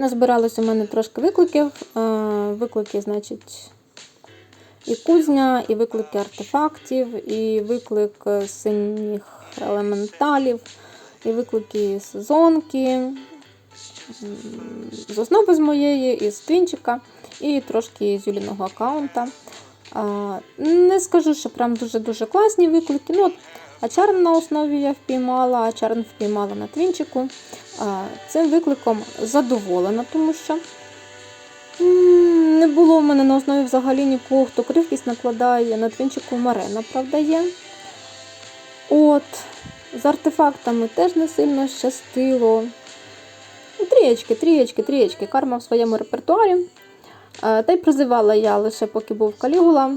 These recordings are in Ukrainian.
Назбиралось у мене трошки викликів. Е, Виклики, значить, і кузня, і виклики артефактів, і виклик е, синіх елементалів, і виклики сезонки. З основи з моєї, із твінчика, і трошки з Юліного аккаунта. Не скажу, що прям дуже-дуже класні виклики. Ну, от, Ачарн на основі я впіймала, Ачарн впіймала на твінчику. Цим викликом задоволена, тому що не було в мене на основі взагалі нікого, хто кривкість накладає на твінчику Марена, правда, є. От, з артефактами теж не сильно щастило. Трієчки, трієчки, трієчки. Карма в своєму репертуарі. Е, Та й призивала я лише поки був Калігула.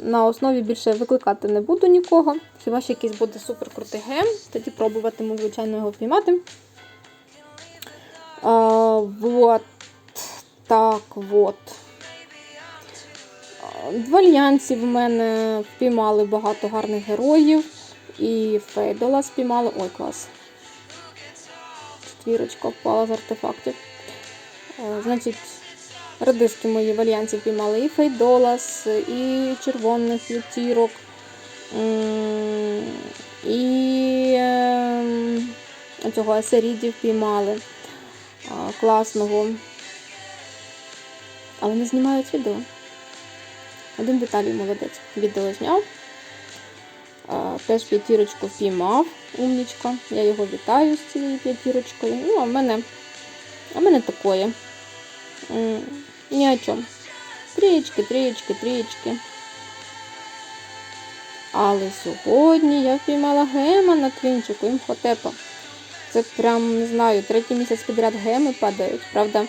На основі більше викликати не буду нікого. Хіба що якийсь буде супер крутий гем, тоді пробуватиму, звичайно, його впіймати. А, вот. Так, вот. А, В альянсі в мене впіймали багато гарних героїв. І Фейдола спіймали. Ой, клас. Четвірочка впала з артефактів. Е, Значить, радишки мої в альянсі впіймали і Фейдолас, і червоних п'ятірок, і ем, цього Асерідів впіймали. А, Класного. Але не знімають відео. Один деталій молодець. Відео зняв. Теж п'ятірочку впіймав, умнічка. Я його вітаю з цією п'ятірочкою. Ну, а в мене, а в мене такое. Ні о чому. Трієчки, трієчки, трієчки. Але сьогодні я впіймала гема на твінчику імхотепа. Це прям, не знаю, третій місяць підряд геми падають, правда.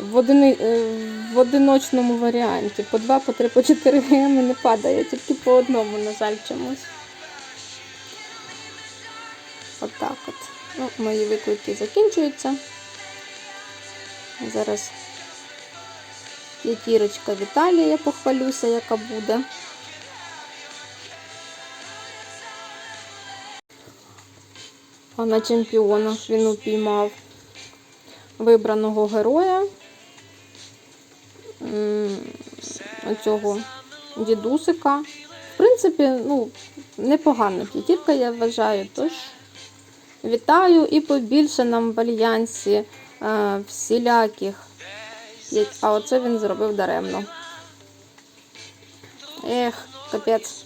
В, одини, е, в одиночному варіанті. По два, по три, по чотири геми не падає, тільки по одному, на жаль, чомусь. Отак от. Ну, мої виклики закінчуються. Зараз п'ятірочка Віталія, похвалюся, яка буде. А на чемпіонах він упіймав вибраного героя. Оцього дідусика. В принципі, ну, непогана п'ятірка, я вважаю. Тож вітаю і побільше нам в альянсі всіляких. А оце він зробив даремно. Ех, капець.